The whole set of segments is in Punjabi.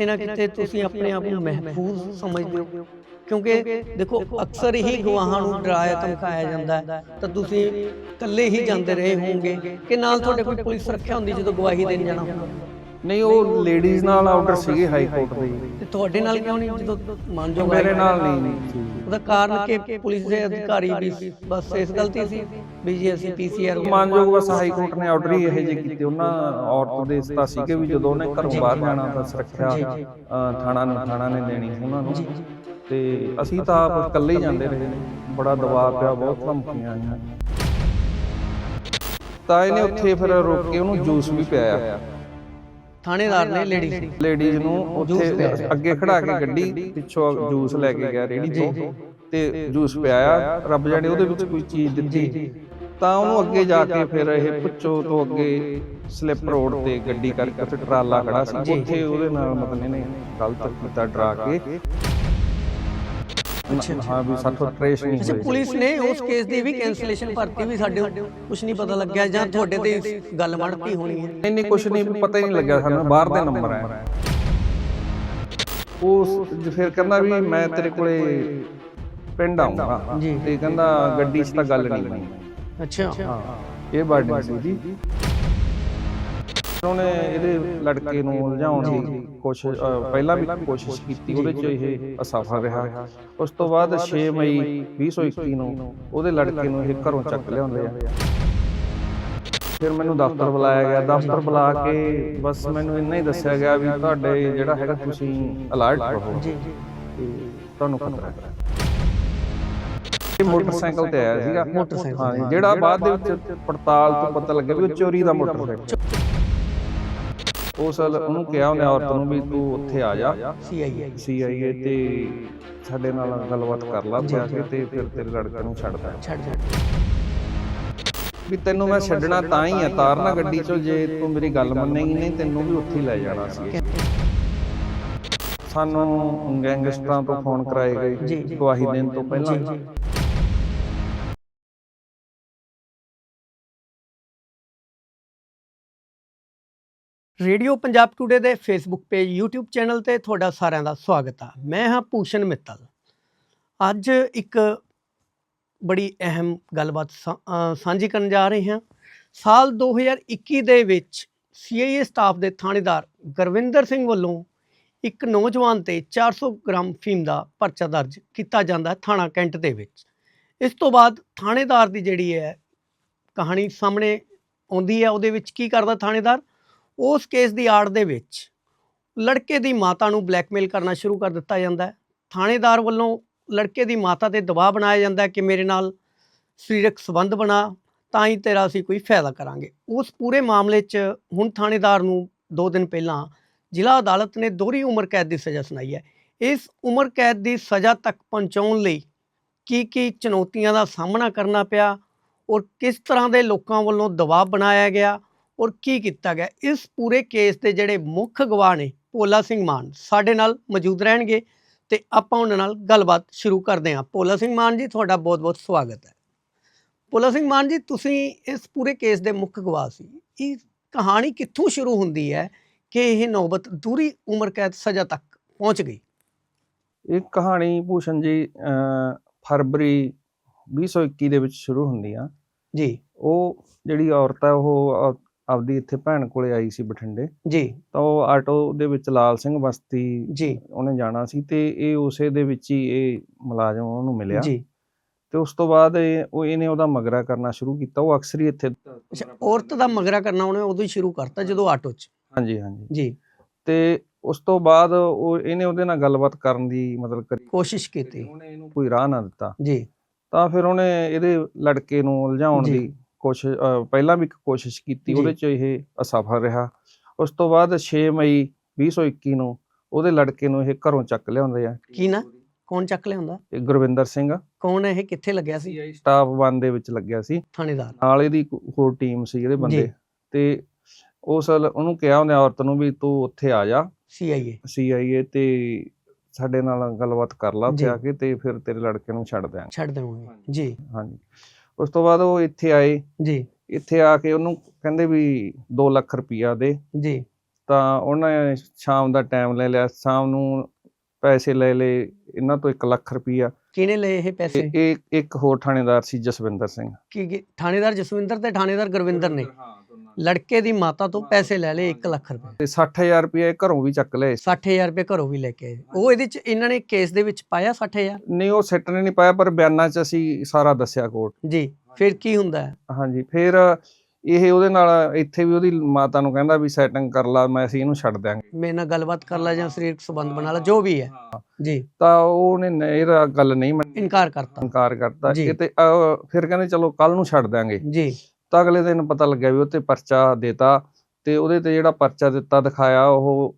ਕਿਤੇ ਨਾ ਕਿਤੇ ਤੁਸੀਂ ਆਪਣੇ ਆਪ ਨੂੰ ਮਹਿਫੂਜ਼ ਸਮਝਦੇ ਹੋ। ਕਿਉਂਕਿ ਦੇਖੋ, ਅਕਸਰ ਹੀ ਗਵਾਹਾਂ ਨੂੰ ਡਰਾਇਆ, ਧਮਕਾਇਆ ਜਾਂਦਾ ਹੈ। ਤਾਂ ਤੁਸੀਂ ਇਕੱਲੇ ਹੀ ਜਾਂਦੇ ਰਹੇ ਹੋਵੋਗੇ ਕਿ ਨਾਲ ਤੁਹਾਡੇ ਕੋਈ ਪੁਲਿਸ ਰੱਖਿਆ ਹੁੰਦੀ ਜਦੋਂ ਗਵਾਹੀ ਦੇਣ ਜਾਣਾ ਹੁੰਦਾ? ਨਹੀਂ ਉਹ ਲੇਡੀਜ਼ ਨਾਲ ਆਰਡਰ ਸੀਗੇ ਹਾਈ ਕੋਰਟ ਦੇ। ਤੇ ਤੁਹਾਡੇ ਨਾਲ ਕਿਉਂ ਨਹੀਂ ਜਦੋਂ ਮੰਨਜੋ ਮੇਰੇ ਨਾਲ ਨਹੀਂ ਉਹਦਾ ਕਾਰਨ ਕਿ ਪੁਲਿਸ ਦੇ ਅਧਿਕਾਰੀ ਵੀ ਬਸ ਇਸ ਗਲਤੀ ਸੀ ਵੀ ਜੀ ਅਸੀਂ ਪੀਸੀਆਰ ਮਾਨਯੋਗ ਬਸ ਹਾਈ ਕੋਰਟ ਨੇ ਆਰਡਰ ਹੀ ਇਹੋ ਜਿਹੇ ਕੀਤੇ। ਉਹਨਾਂ ਔਰਤ ਦੇ ਸਤਾ ਸੀ ਕਿ ਵੀ ਜਦੋਂ ਉਹਨੇ ਘਰੋਂ ਬਾਹਰ ਜਾਣਾ ਤਾਂ ਸੁਰੱਖਿਆ ਥਾਣਾ ਨੂੰ ਥਾਣਾ ਨੇ ਦੇਣੀ ਉਹਨਾਂ ਨੂੰ। ਤੇ ਅਸੀਂ ਤਾਂ ਆਪ ਇਕੱਲੇ ਹੀ ਜਾਂਦੇ ਰਹੇ। ਬੜਾ ਦਬਾਅ ਪਿਆ ਬਹੁਤ ਧਮਕੀਆਂ ਆਈਆਂ। ਤਾਂ ਇਹਨੇ ਉੱਥੇ ਫਿਰ ਰੋਕ ਕੇ ਉਹਨੂੰ ਜੂਸ ਵੀ ਪਿਆਇਆ। ਥਾਣੇਦਾਰ ਨੇ ਲੇਡੀ। ਲੇਡੀਜ਼ ਨੂੰ ਉੱਥੇ ਅੱਗੇ ਖੜਾ ਕੇ ਗੱਡੀ ਪਿੱਛੋਂ ਜੂਸ ਲੈ ਕੇ ਗਿਆ ਰੇੜੀ ਤੋਂ। ਤੇ। ਜੂਸ ਪਿਆਇਆ ਰੱਬ ਜਾਣੇ ਉਹਦੇ ਵਿੱਚ ਕੋਈ ਚੀਜ਼ ਦਿੱਤੀ। ਤਾਂ ਉਹਨੂੰ ਅੱਗੇ ਜਾ ਕੇ ਫਿਰ ਇਹ ਪੁੱਛੋ ਤੋਂ ਅੱਗੇ ਸਲਿੱਪ ਰੋਡ ਤੇ ਗੱਡੀ ਕਰਕੇ ਉੱਥੇ ਟਰਾਲਾ ਖੜਾ ਸੀ। ਉੱਥੇ ਉਹਦੇ ਨਾਲ ਮਤਲਬ ਇਹਨੇ ਗਲਤ ਕੀਤਾ ਡਰਾ ਕੇ। ਹਾਂ ਵੀ ਸਾਥੋਂ ਟ੍ਰੇਸ ਨਹੀਂ ਅੱਛਾ ਹੋਈ। ਪੁਲਿਸ ਨੇ ਉਸ ਕੇਸ ਦੀ ਵੀ ਕੈਂਸਲੇਸ਼ਨ ਭਰਤੀ ਵੀ ਸਾਡੇ ਕੁਝ ਨਹੀਂ ਪਤਾ ਲੱਗਿਆ ਜਾਂ ਤੁਹਾਡੇ ਤੇ ਗੱਲ ਮੜਤੀ ਹੋਣੀ ਹੈ? ਨਹੀਂ ਨਹੀਂ ਕੁਝ ਨਹੀਂ ਪਤਾ ਹੀ ਨਹੀਂ ਲੱਗਿਆ ਸਾਨੂੰ। ਬਾਹਰ ਦੇ ਨੰਬਰ ਹੈ। ਉਹ ਫਿਰ ਕਹਿੰਦਾ ਵੀ ਮੈਂ ਤੇਰੇ ਕੋਲੇ ਪਿੰਡ ਆਉਂਗਾ ਜੀ। ਤੇ ਕਹਿੰਦਾ ਗੱਡੀ 'ਚ ਤਾਂ ਗੱਲ ਨਹੀਂ ਬਣੀ। ਅੱਛਾ। ਹਾਂ ਇਹ ਬਰਡਨ ਸੀ ਜੀ। ਉਹਨੇ ਇਹਦੇ ਲੜਕੇ ਨੂੰ ਉਲਝਾਉਣ ਦੀ ਕੋਸ਼ਿਸ਼ ਪਹਿਲਾਂ ਵੀ ਕੋਸ਼ਿਸ਼ ਕੀਤੀ ਉਹਦੇ 'ਚ ਇਹ ਅਸਫਲ ਰਿਹਾ। ਉਸ ਤੋਂ ਬਾਅਦ 6 ਮਈ 2021 ਨੂੰ ਉਹਦੇ ਲੜਕੇ ਨੂੰ ਇਹ ਘਰੋਂ ਚੱਕ ਲਿਆਉਂਦੇ ਆ। ਫਿਰ ਮੈਨੂੰ ਦਫ਼ਤਰ ਬੁਲਾਇਆ ਗਿਆ। ਦਫ਼ਤਰ ਬੁਲਾ ਕੇ ਬਸ ਮੈਨੂੰ ਇੰਨਾ ਹੀ ਦੱਸਿਆ ਗਿਆ ਵੀ ਤੁਹਾਡੇ ਜਿਹੜਾ ਹੈਗਾ ਤੁਸੀਂ ਅਲਰਟ ਰਹੋ ਜੀ ਤੁਹਾਨੂੰ ਖਤਰਾ ਹੈ। ਇਹ ਮੋਟਰਸਾਈਕਲ ਤੇ ਆਇਆ ਸੀਗਾ। ਮੋਟਰਸਾਈਕਲ। ਹਾਂ ਜਿਹੜਾ ਬਾਅਦ ਦੇ ਵਿੱਚ ਪੜਤਾਲ ਤੋਂ ਪਤਾ ਲੱਗਿਆ ਵੀ ਉਹ ਚੋਰੀ ਦਾ ਮੋਟਰਸਾਈਕਲ ਉਸ ਉਹਨੂੰ ਕਿਹਾ ਉਹਨੇ ਔਰਤ ਨੂੰ ਵੀ ਤੂੰ ਉੱਥੇ ਆ ਜਾ ਸੀਆਈਏ ਸੀਆਈਏ ਤੇ ਸਾਡੇ ਨਾਲ ਗੱਲਬਾਤ ਕਰ ਲਾ ਆ ਕੇ ਤੇ ਫਿਰ ਤੇਰੇ ਲੜਕੇ ਨੂੰ ਛੱਡਦਾ ਛੱਡ ਛੱਡ ਵੀ ਤੈਨੂੰ ਮੈਂ ਛੱਡਣਾ ਤਾਂ ਹੀ ਆ ਤਾਰਨਾ ਗੱਡੀ ਚੋਂ ਜੇ ਤੂੰ ਮੇਰੀ ਗੱਲ ਮੰਨੇਗੀ ਨਹੀਂ ਤੈਨੂੰ ਵੀ ਉੱਥੇ ਲੈ ਜਾਣਾ ਸੀ। ਸਾਨੂੰ ਗੈਂਗਸਟਰਾਂ ਤੋਂ ਫੋਨ ਕਰਾਏ ਗਏ ਜੀ, ਜੀ। ਗਵਾਹੀ ਦੇਣ ਤੋਂ ਪਹਿਲਾਂ। ਰੇਡੀਓ ਪੰਜਾਬ ਟੂਡੇ ਦੇ ਫੇਸਬੁੱਕ ਪੇਜ, YouTube ਚੈਨਲ ਤੇ ਤੁਹਾਡਾ ਸਾਰਿਆਂ ਦਾ ਸਵਾਗਤ ਆ। ਮੈਂ ਹਾਂ ਭੂਸ਼ਣ ਮਿੱਤਲ। ਅੱਜ ਇੱਕ ਬੜੀ ਅਹਿਮ ਗੱਲਬਾਤ ਸਾ- ਸਾਂਝੀ ਕਰਨ ਜਾ ਰਹੇ ਹਾਂ। ਸਾਲ 2021 ਦੇ ਵਿੱਚ ਸੀਆਈਏ ਸਟਾਫ ਦੇ ਥਾਣੇਦਾਰ ਗੁਰਵਿੰਦਰ ਸਿੰਘ ਵੱਲੋਂ ਇੱਕ ਨੌਜਵਾਨ ਤੇ 400 ਗ੍ਰਾਮ ਫੀਮ ਦਾ ਪਰਚਾ ਦਰਜ ਕੀਤਾ ਜਾਂਦਾ ਥਾਣਾ ਕੈਂਟ ਦੇ ਵਿੱਚ। ਇਸ ਤੋਂ ਬਾਅਦ ਥਾਣੇਦਾਰ ਦੀ ਜਿਹੜੀ ਹੈ ਕਹਾਣੀ ਸਾਹਮਣੇ ਆਉਂਦੀ ਹੈ, ਉਹਦੇ ਵਿੱਚ ਕੀ ਕਰਦਾ ਥਾਣੇਦਾਰ? ਉਸ ਕੇਸ ਦੀ ਆੜ ਦੇ ਵਿੱਚ ਲੜਕੇ ਦੀ ਮਾਤਾ ਨੂੰ ਬਲੈਕਮੇਲ ਕਰਨਾ ਸ਼ੁਰੂ ਕਰ ਦਿੱਤਾ ਜਾਂਦਾ ਹੈ। ਥਾਣੇਦਾਰ ਵੱਲੋਂ ਲੜਕੇ ਦੀ ਮਾਤਾ ਤੇ ਦਬਾਅ ਬਣਾਇਆ ਜਾਂਦਾ ਕਿ ਮੇਰੇ ਨਾਲ ਸਰੀਰਕ ਸੰਬੰਧ ਬਣਾ, ਤਾਂ ਹੀ ਤੇਰਾ ਅਸੀਂ ਕੋਈ ਫਾਇਦਾ ਕਰਾਂਗੇ। ਉਸ ਪੂਰੇ ਮਾਮਲੇ 'ਚ ਹੁਣ ਥਾਣੇਦਾਰ ਨੂੰ 2 ਦਿਨ ਪਹਿਲਾਂ ਜ਼ਿਲ੍ਹਾ ਅਦਾਲਤ ਨੇ ਦੋਹਰੀ ਉਮਰ ਕੈਦ ਦੀ ਸਜ਼ਾ ਸੁਣਾਈ ਹੈ। ਇਸ ਉਮਰ ਕੈਦ ਦੀ ਸਜ਼ਾ ਤੱਕ ਪਹੁੰਚਾਉਣ ਲਈ ਕੀ ਕੀ ਚੁਣੌਤੀਆਂ ਦਾ ਸਾਹਮਣਾ ਕਰਨਾ ਪਿਆ ਔਰ ਕਿਸ ਤਰ੍ਹਾਂ ਦੇ ਲੋਕਾਂ ਵੱਲੋਂ ਦਬਾਅ ਬਣਾਇਆ ਗਿਆ ਔਰ ਕੀ ਕੀਤਾ ਗਿਆ? ਇਸ ਪੂਰੇ ਕੇਸ ਦੇ ਜਿਹੜੇ ਮੁੱਖ ਗਵਾਹ ਨੇ ਭੋਲਾ ਸਿੰਘ ਮਾਨ ਸਾਡੇ ਨਾਲ ਮੌਜੂਦ ਰਹਿਣਗੇ ਤੇ ਆਪਾਂ ਉਹਨਾਂ ਨਾਲ ਗੱਲਬਾਤ ਸ਼ੁਰੂ ਕਰਦੇ ਹਾਂ। ਭੋਲਾ ਸਿੰਘ ਮਾਨ ਜੀ ਤੁਹਾਡਾ ਬਹੁਤ-ਬਹੁਤ ਸਵਾਗਤ ਹੈ। ਭੋਲਾ ਸਿੰਘ ਮਾਨ ਜੀ ਤੁਸੀਂ ਇਸ ਪੂਰੇ ਕੇਸ ਦੇ ਮੁੱਖ ਗਵਾਹ ਸੀ। ਇਹ ਕਹਾਣੀ ਕਿੱਥੋਂ ਸ਼ੁਰੂ ਹੁੰਦੀ ਹੈ ਕਿ ਇਹ ਨੌਬਤ ਦੂਰੀ ਉਮਰ ਕੈਦ ਸਜ਼ਾ ਤੱਕ ਪਹੁੰਚ ਗਈ? ਇਹ ਕਹਾਣੀ ਭੂਸ਼ਣ ਜੀ ਫਰਵਰੀ 2021 ਦੇ ਵਿੱਚ ਸ਼ੁਰੂ ਹੁੰਦੀ ਆ। ਜੀ। ਉਹ ਜਿਹੜੀ ਔਰਤ ਹੈ ਉਹ ਆਪਦੀ ਇੱਥੇ ਭੈਣ ਕੋਲੇ ਆਈ ਸੀ ਬਠਿੰਡੇ। ਜੀ। ਤਾਂ ਉਹ ਆਟੋ ਦੇ ਵਿੱਚ ਲਾਲ ਸਿੰਘ ਬਸਤੀ ਜੀ। ਉਹਨੇ ਜਾਣਾ ਸੀ ਤੇ ਇਹ ਉਸੇ ਦੇ ਵਿੱਚ ਹੀ ਇਹ ਮੁਲਾਜ਼ਮ ਉਹਨੂੰ ਮਿਲਿਆ। ਜੀ। ਤੇ ਉਸ ਤੋਂ ਬਾਅਦ ਇਹ ਉਹ ਇਹਨੇ ਉਹਦਾ ਮਗਰਾ ਕਰਨਾ ਸ਼ੁਰੂ ਕੀਤਾ। ਉਹ ਅਕਸਰ ਹੀ ਇੱਥੇ ਔਰਤ ਦਾ ਮਗਰਾ ਕਰਨਾ ਉਹਨੇ ਉਦੋਂ ਹੀ ਸ਼ੁਰੂ ਕਰਤਾ ਜਦੋਂ ਆਟੋ 'ਚ? ਹਾਂਜੀ ਹਾਂਜੀ। ਜੀ। ਤੇ ਉਸ ਤੋਂ ਬਾਅਦ ਉਹ ਇਹਨੇ ਉਹਦੇ ਨਾਲ ਗੱਲਬਾਤ ਕਰਨ ਦੀ ਮਤਲਬ ਕਰੀ। ਕੋਸ਼ਿਸ਼ ਕੀਤੀ। ਉਹਨੇ ਇਹਨੂੰ ਕੋਈ ਰਾਹ ਨਾ ਦਿੱਤਾ। ਜੀ। ਤਾਂ ਫਿਰ ਉਹਨੇ ਇਹਦੇ ਲੜਕੇ ਨੂੰ ਉਲਝਾਉਣ। ਦੀ ਕੋਸ਼ਿਸ਼ ਪਹਿਲਾਂ ਵੀ ਇੱਕ ਕੋਸ਼ਿਸ਼ ਕੀਤੀ। ਉਹਦੇ ਚ ਇਹ ਅਸਫਲ ਰਿਹਾ। ਉਸ ਤੋਂ ਬਾਅਦ 6 ਮਈ 2021 ਨੂੰ ਉਹਦੇ ਲੜਕੇ ਨੂੰ ਇਹ ਘਰੋਂ ਚੱਕ ਲਿਆਉਂਦੇ ਆ। ਕੀ ਨਾ? ਕੌਣ ਚੱਕ ਲਿਆਉਂਦਾ? ਇਹ ਗੁਰਵਿੰਦਰ ਸਿੰਘ। ਕੌਣ ਹੈ ਇਹ? ਕਿੱਥੇ ਲੱਗਿਆ ਸੀ? ਸਟਾਫ 1 ਦੇ ਵਿੱਚ ਲੱਗਿਆ ਸੀ। ਥਾਣੇਦਾਰ। ਨਾਲ ਇਹਦੀ ਹੋਰ ਟੀਮ ਸੀ ਇਹਦੇ ਬੰਦੇ। ਤੇ ਉਸ ਉਹਨੂੰ ਕਿਹਾ ਉਹਨੇ ਔਰਤ ਨੂੰ ਵੀ ਤੂੰ ਉੱਥੇ ਆ ਜਾ। ਸੀਆਈਏ ਸੀਆਈਏ ਤੇ ਸਾਡੇ ਨਾਲ ਗੱਲਬਾਤ ਕਰ ਲਾ ਉੱਥੇ। ਆ ਕੇ ਤੇ ਫਿਰ ਤੇਰੇ ਲੜਕੇ ਨੂੰ ਛੱਡ ਦਿਆਂਗੇ। ਛੱਡ ਦੇਵਾਂਗੇ। ਜੀ। ਹਾਂਜੀ। ਉਸ ਤੋਂ ਬਾਅਦ ਉਹ ਇੱਥੇ ਆਏ। ਜੀ। ਇੱਥੇ ਆ ਕੇ ਉਹਨੂੰ ਕਹਿੰਦੇ ਵੀ 2 ਲੱਖ ਰੁਪਈਆ ਦੇ। ਜੀ। ਤਾਂ ਉਹਨੇ ਸ਼ਾਮ ਦਾ ਟਾਈਮ ਲੈ ਲਿਆ। ਸ਼ਾਮ ਨੂੰ ਪੈਸੇ ਲੈ ਲਏ। ਇਹਨਾਂ ਤੋਂ 1 ਲੱਖ ਰੁਪਈਆ। ਕਿਹਨੇ ਲਏ ਇਹ ਪੈਸੇ? ਇਹ ਇੱਕ ਹੋਰ ਥਾਣੇਦਾਰ ਸੀ ਜਸਵਿੰਦਰ ਸਿੰਘ। ਕੀ ਕੀ- ਥਾਣੇਦਾਰ ਜਸਵਿੰਦਰ ਤੇ ਥਾਣੇਦਾਰ ਗੁਰਵਿੰਦਰ ਨੇ? ਲੜਕੇ ਦੀ ਮਾਤਾ ਤੋਂ ਪੈਸੇ ਲੈ ਲਏ 1 ਲੱਖ ਰੁਪਏ। ਤੇ 60000 ਰੁਪਈਆ ਇਹ ਘਰੋਂ ਵੀ ਚੱਕ ਲਏ। 60000 ਰੁਪਏ ਘਰੋਂ ਵੀ ਲੈ ਕੇ ਆਏ। ਉਹ ਇਹਦੇ ਚ ਇਹਨਾਂ ਨੇ ਕੇਸ ਦੇ ਵਿੱਚ ਪਾਇਆ 60000 ਨਹੀਂ ਉਹ ਸਿੱਟ ਨੇ ਨਹੀਂ ਪਾਇਆ ਪਰ ਬਿਆਨਾਂ 'ਚ ਅਸੀਂ ਸਾਰਾ ਦੱਸਿਆ ਕੋਰਟ। ਜੀ ਫਿਰ ਕੀ ਹੁੰਦਾ? ਹੈ ਹਾਂਜੀ ਫਿਰ ਇਹ ਉਹਦੇ ਨਾਲ ਇੱਥੇ ਵੀ ਉਹਦੀ ਮਾਤਾ ਨੂੰ ਕਹਿੰਦਾ ਵੀ ਸੈਟਿੰਗ ਕਰ ਲਾ ਮੈਂ ਅਸੀਂ ਇਹਨੂੰ ਛੱਡ ਦਿਆਂਗੇ। ਮੇਰੇ ਨਾਲ ਗੱਲਬਾਤ ਕਰ ਲੈ ਜਾਂ ਸਰੀਰਕ ਸੰਬੰਧ ਬਣਾ ਲੈ ਜੋ ਵੀ ਹੈ। ਜੀ। ਤਾਂ ਉਹਨੇ ਨ- ਇਹਦਾ ਗੱਲ ਨਹੀਂ ਮੰਨੀ। ਇਨਕਾਰ ਕਰਤਾ। ਇਨਕਾਰ ਕਰਤਾ। ਇਹ ਤੇ ਅਹ, ਫਿਰ ਕਹਿੰਦੇ ਚਲੋ ਕੱਲ ਨੂੰ ਛੱਡ ਦਿਆਂਗੇ। ਜੀ। ਤਾਂ ਅਗਲੇ ਦਿਨ ਪਤਾ ਲੱਗਿਆ ਵੀ ਉਹ ਤੇ ਪਰਚਾ ਦੇਤਾ ਤੇ ਉਹਦੇ ਤੇ ਜਿਹੜਾ ਪਰਚਾ ਦਿੱਤਾ ਦਿਖਾਇਆ ਉਹ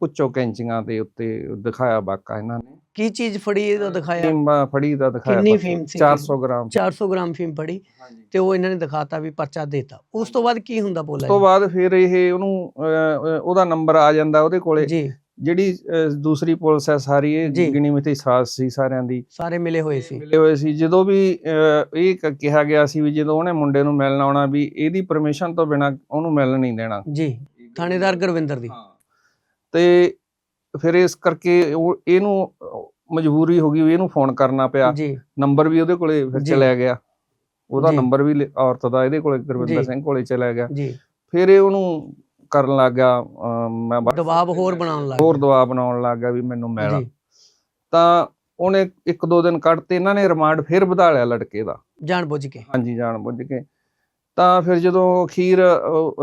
ਪੁੱਛੋ ਕੈਂਚੀਆਂ ਦੇ ਉੱਤੇ ਦਿਖਾਇਆ ਬਾਕਾ ਇਹਨਾਂ ਨੇ। ਕੀ ਚੀਜ਼ ਫੜੀ ਇਹਦਾ ਦਿਖਾਇਆ? ਫੀਮ ਫੜੀ ਦਾ ਦਿਖਾਇਆ ਕਿੰਨੀ। ਫੀਮ ਸੀ 400 ਗ੍ਰਾਮ 400 ਗ੍ਰਾਮ ਫੀਮ ਫੜੀ ਤੇ ਉਹ ਇਹਨਾਂ ਨੇ ਦਿਖਾਤਾ ਵੀ ਪਰਚਾ ਦੇਤਾ। ਉਸ ਤੋਂ ਬਾਅਦ ਕੀ ਹੁੰਦਾ ਉਸ ਬੋਲਾ ਤੋਂ ਬਾਅਦ ਫਿਰ ਇਹ ਉਹਨੂੰ ਉਹਦਾ ਨੰਬਰ ਆ ਜਾਂਦਾ ਉਹਦੇ ਕੋਲੇ। ਜੀ। ਜਿਹੜੀ ਦੂਸਰੀ ਪੁਲਿਸ ਹੈ ਸਾਰੀ ਇਹ। ਗਿਣੀ ਮਿਤੀ ਸਾਸ ਸੀ ਸਾਰਿਆਂ ਦੀ। ਸਾਰੇ ਮਿਲੇ ਹੋਏ ਸੀ। ਮਿਲੇ ਹੋਏ ਸੀ। ਜਦੋਂ ਵੀ ਇਹ ਕਿਹਾ ਗਿਆ ਸੀ ਵੀ ਜਦੋਂ ਉਹਨੇ ਮੁੰਡੇ ਨੂੰ ਮਿਲਣ ਆਉਣਾ ਵੀ ਇਹਦੀ ਪਰਮਿਸ਼ਨ ਤੋਂ ਬਿਨਾ ਉਹਨੂੰ ਮਿਲਣ ਨਹੀਂ ਦੇਣਾ। ਜੀ। ਥਾਣੇਦਾਰ ਗੁਰਵਿੰਦਰ ਦੀ। ਤੇ ਫਿਰ ਇਸ ਕਰਕੇ ਉਹ ਇਹਨੂੰ ਮਜਬੂਰੀ ਹੋ ਗਈ ਵੀ ਇਹਨੂੰ ਫੋਨ ਕਰਨਾ ਪਿਆ। ਨੰਬਰ ਵੀ ਉਹਦੇ ਕੋਲੇ ਫਿਰ ਜੀ। ਚਲਿਆ ਗਿਆ। ਉਹਦਾ। ਨੰਬਰ ਵੀ ਔਰਤ ਦਾ ਇਹਦੇ ਕੋਲੇ ਗੁਰਵਿੰਦਰ। ਸਿੰਘ ਕੋਲੇ ਚਲਿਆ ਗਿਆ। ਜੀ। ਫਿਰ ਇਹ ਉਹਨੂੰ ਕਰਨ ਲੱਗ ਗਿਆ ਅਮ, ਮੈਂ ਬਸ- ਦਬਾਅ ਹੋਰ ਬਣਾਉਣ ਲੱਗ ਹੋਰ। ਦਬਾਅ ਬਣਾਉਣ ਲੱਗ ਗਿਆ ਵੀ ਮੈਨੂੰ ਮਿਲ ਜੀ। ਤਾਂ ਉਹਨੇ ਇੱਕ ਦੋ ਦਿਨ ਕੱਢਤੇ ਇਹਨਾਂ ਨੇ ਰਿਮਾਂਡ ਫਿਰ ਵਧਾ ਲਿਆ ਲੜਕੇ ਦਾ। ਜਾਣ ਬੁੱਝ ਕੇ। ਹਾਂਜੀ ਜਾਣ ਬੁੱਝ ਕੇ। ਤਾਂ ਫਿਰ ਜਦੋਂ ਅਖੀਰ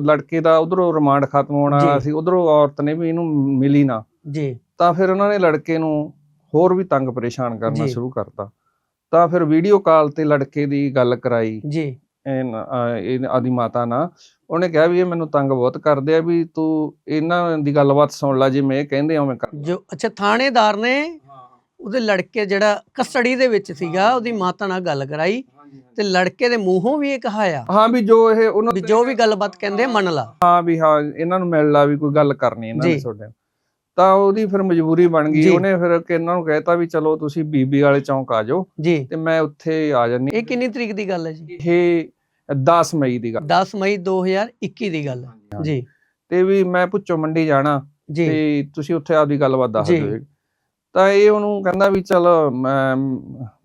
ਲੜਕੇ ਦਾ ਉਧਰੋਂ ਰਿਮਾਂਡ ਖਤਮ ਹੋਣ ਵਾਲਾ ਜੀ। ਸੀ ਉਧਰੋਂ ਔਰਤ ਨੇ ਵੀ ਇਹਨੂੰ ਮਿਲੀ ਨਾ। ਜੀ। ਤਾਂ ਫਿਰ ਉਹਨਾਂ ਨੇ ਲੜਕੇ ਨੂੰ ਹੋਰ ਵੀ ਤੰਗ ਪਰੇਸ਼ਾਨ ਕਰਨਾ ਜੀ। ਸ਼ੁਰੂ ਕਰਤਾ। ਤਾਂ ਫਿਰ ਵੀਡੀਓ ਕਾਲ ਤੇ ਲੜਕੇ ਦੀ ਗੱਲ ਕਰਾਈ। ਜੀ। ਇਹ ਆਦੀ ਮਾਤਾ ਨਾਲ ਉਹਨੇ ਕਿਹਾ ਵੀ ਇਹ ਮੈਨੂੰ ਤੰਗ ਬਹੁਤ ਕਰਦੇ ਆ ਵੀ ਤੂੰ ਇਹਨਾਂ ਦੀ ਗੱਲਬਾਤ ਸੁਣ ਲੈ ਜਿਵੇਂ ਇਹ ਕਹਿੰਦੇ ਆ ਉਵੇਂ ਕਰ। ਜੋ ਅੱਛਾ ਥਾਣੇਦਾਰ ਨੇ ਉਹਦੇ ਲੜਕੇ ਜਿਹੜਾ ਕਸਟਡੀ ਦੇ ਵਿੱਚ ਸੀਗਾ ਉਹਦੀ ਮਾਤਾ ਨਾਲ ਗੱਲ ਕਰਾਈ ਤੇ ਲੜਕੇ ਦੇ ਮੂੰਹੋਂ ਵੀ ਇਹ ਕਹਾਇਆ। ਹਾਂ ਵੀ ਜੋ ਇਹ ਉਹਨਾਂ ਜੋ ਵੀ ਗੱਲਬਾਤ ਕਹਿੰਦੇ ਮੰਨ ਲਾ। ਹਾਂ ਵੀ ਹਾਂ ਇਹਨਾਂ ਨੂੰ ਮਿਲ ਲਾ ਵੀ ਕੋਈ ਗੱਲ ਕਰਨੀ ਇਹਨਾਂ ਨੇ। ਤੁਹਾਡੇ। ਤਾਂ ਉਹਦੀ ਫਿਰ ਮਜਬੂਰੀ ਬਣ ਗਈ। ਉਹਨੇ ਫਿਰ ਕਿ ਇਹਨਾਂ ਨੂੰ ਕਹਿਤਾ ਵੀ ਚਲੋ ਤੁਸੀਂ ਬੀਬੀ ਵਾਲੇ ਚੌਂਕ ਆ ਜਾਓ ਜੀ। ਤੇ ਮੈਂ ਉੱਥੇ ਆ ਜੰਨੀ ਇਹ ਕਿੰਨੀ ਤਰੀਕ ਦੀ ਗੱਲ ਹੈ ਜੀ? ਇਹ 10 ਮਈ ਦੀ ਗੱਲ। 10 ਮਈ 2021 ਦੀ ਗੱਲ ਹੈ। ਜੀ। ਤੇ ਵੀ ਮੈਂ ਪੁੱਛੋ ਮੰਡੀ ਜਾਣਾ ਤੇ ਤੁਸੀਂ ਉੱਥੇ ਆਪਦੀ ਗੱਲਬਾਤ ਦੱਸ। ਦਿਓ ਤਾਂ ਇਹ ਉਹਨੂੰ ਕਹਿੰਦਾ ਵੀ ਚਲ ਮੈਂ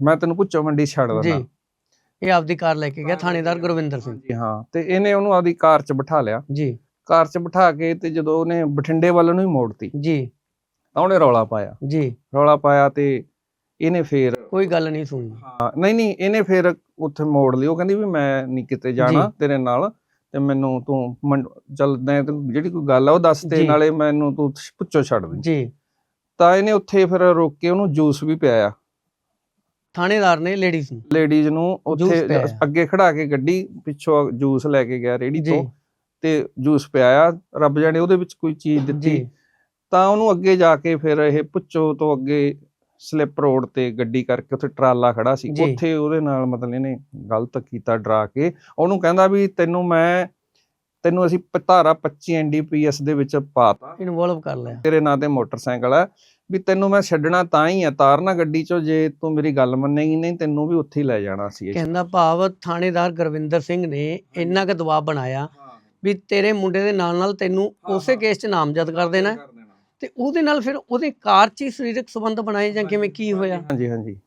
ਮੈਂ ਤੈਨੂੰ ਪੁੱਛੋ ਮੰਡੀ ਛੱਡ ਜੀ। ਦਿੰਦਾ। ਇਹ ਆਪਦੀ ਕਾਰ ਲੈ ਕੇ ਗਿਆ ਥਾਣੇਦਾਰ ਗੁਰਵਿੰਦਰ ਸਿੰਘ। ਜੀ ਹਾਂ। ਤੇ ਇਹਨੇ ਉਹਨੂੰ ਆਪਦੀ ਕਾਰ 'ਚ ਬਿਠਾ ਲਿਆ। ਜੀ। ਕਾਰ 'ਚ ਬਿਠਾ ਕੇ ਤੇ ਜਦੋਂ ਉਹਨੇ ਬਠਿੰਡੇ ਵੱਲ ਨੂੰ ਹੀ ਮੋੜਤੀ ਜੀ। ਤਾਂ ਉਹਨੇ ਰੌਲਾ ਪਾਇਆ। ਜੀ। ਰੌਲਾ ਪਾਇਆ ਤੇ ਇਹਨੇ ਫੇਰ ਕੋਈ ਗੱਲ ਨਹੀਂ ਸੁਣਨੀ। ਹਾਂ, ਨਹੀਂ ਨਹੀਂ ਇਹਨੇ ਫਿਰ ਉੱਥੇ ਮੋੜ ਲਈ। ਉਹ ਕਹਿੰਦੀ ਵੀ ਮੈਂ ਨਹੀਂ ਕਿਤੇ ਜਾਣਾ। ਤੇਰੇ ਨਾਲ ਤੇ ਮੈਨੂੰ ਤੂੰ ਚੱਲ ਮੈਂ ਜਿਹੜੀ ਕੋਈ ਗੱਲ ਆ ਉਹ ਦੱਸ ਤੇ। ਨਾਲੇ ਮੈਨੂੰ ਤੂੰ ਪੁੱਛੋ ਛੱਡ ਦੇ। ਜੀ। ਤਾਂ ਇਹਨੇ ਉੱਥੇ ਫਿਰ ਰੋਕ ਕੇ ਉਹਨੂੰ ਜੂਸ ਵੀ ਪਿਆਇਆ। ਥਾਣੇਦਾਰ ਨੇ ਲੇਡੀਜ਼ ਨੂੰ। ਲੇਡੀਜ਼ ਨੂੰ ਉੱਥੇ। ਅੱਗੇ ਖੜਾ ਕੇ ਗੱਡੀ ਪਿੱਛੋਂ ਜੂਸ ਲੈ ਕੇ ਗਿਆ ਰੇੜੀ ਤੋਂ। ਤੇ ਜੂਸ ਪਿਆਇਆ ਰੱਬ ਜਾਣੇ ਉਹਦੇ ਵਿੱਚ ਕੋਈ ਚੀਜ਼ ਦਿੱਤੀ ਤਾਂ ਉਹਨੂੰ ਅੱਗੇ ਜਾ ਕੇ ਫਿਰ ਇਹ ਪੁੱਛੋ ਤੋਂ ਅੱਗੇ ਸਲਿੱਪ ਰੋਡ ਤੇ ਗੱਡੀ ਕਰਕੇ ਉੱਥੇ ਟਰਾਲਾ ਖੜਾ ਸੀ। ਉੱਥੇ ਉਹਦੇ ਨਾਲ ਮਤਲਬ ਇਹਨੇ ਗਲਤ ਕੀਤਾ ਡਰਾ ਕੇ ਉਹਨੂੰ ਕਹਿੰਦਾ ਵੀ ਤੈਨੂੰ ਮੈਂ ਤੈਨੂੰ ਅਸੀਂ ਧਾਰਾ 25 ਐਨਡੀਪੀਐਸ ਦੇ ਵਿੱਚ ਪਾਤਾ। ਇਨਵੋਲਵ ਕਰ ਲਿਆ। ਤੇਰੇ ਨਾਂ ਤੇ ਮੋਟਰਸਾਈਕਲ ਹੈ ਵੀ ਤੈਨੂੰ ਮੈਂ ਛੱਡਣਾ ਤਾਂ ਹੀ ਆ ਤਾਰਨਾ ਗੱਡੀ ਚੋਂ ਜੇ ਤੂੰ ਮੇਰੀ ਗੱਲ ਮੰਨੇਗੀ ਨਹੀਂ ਤੈਨੂੰ ਵੀ ਉੱਥੇ ਹੀ ਲੈ ਜਾਣਾ ਸੀ ਕਹਿੰਦਾ ਭਾਵ ਥਾਣੇਦਾਰ ਗੁਰਵਿੰਦਰ ਸਿੰਘ ਨੇ ਇੰਨਾ ਕੁ ਦਬਾਅ ਬਣਾਇਆ ਵੀ ਤੇਰੇ ਮੁੰਡੇ ਦੇ ਨਾਲ ਨਾਲ ਤੈਨੂੰ ਉਸੇ ਕੇਸ 'ਚ ਨਾਮਜ਼ਦ ਕਰ ਦੇਣਾ। ਹੈ ਤੇ ਉਹਦੇ ਨਾਲ ਫਿਰ ਉਹਦੇ ਕਾਰ 'ਚ ਹੀ ਸਰੀਰਕ ਸੰਬੰਧ ਬਣਾਏ ਜਾਂ ਕਿਵੇਂ ਕੀ ਹੋਇਆ? ਹਾਂਜੀ ਹਾਂਜੀ।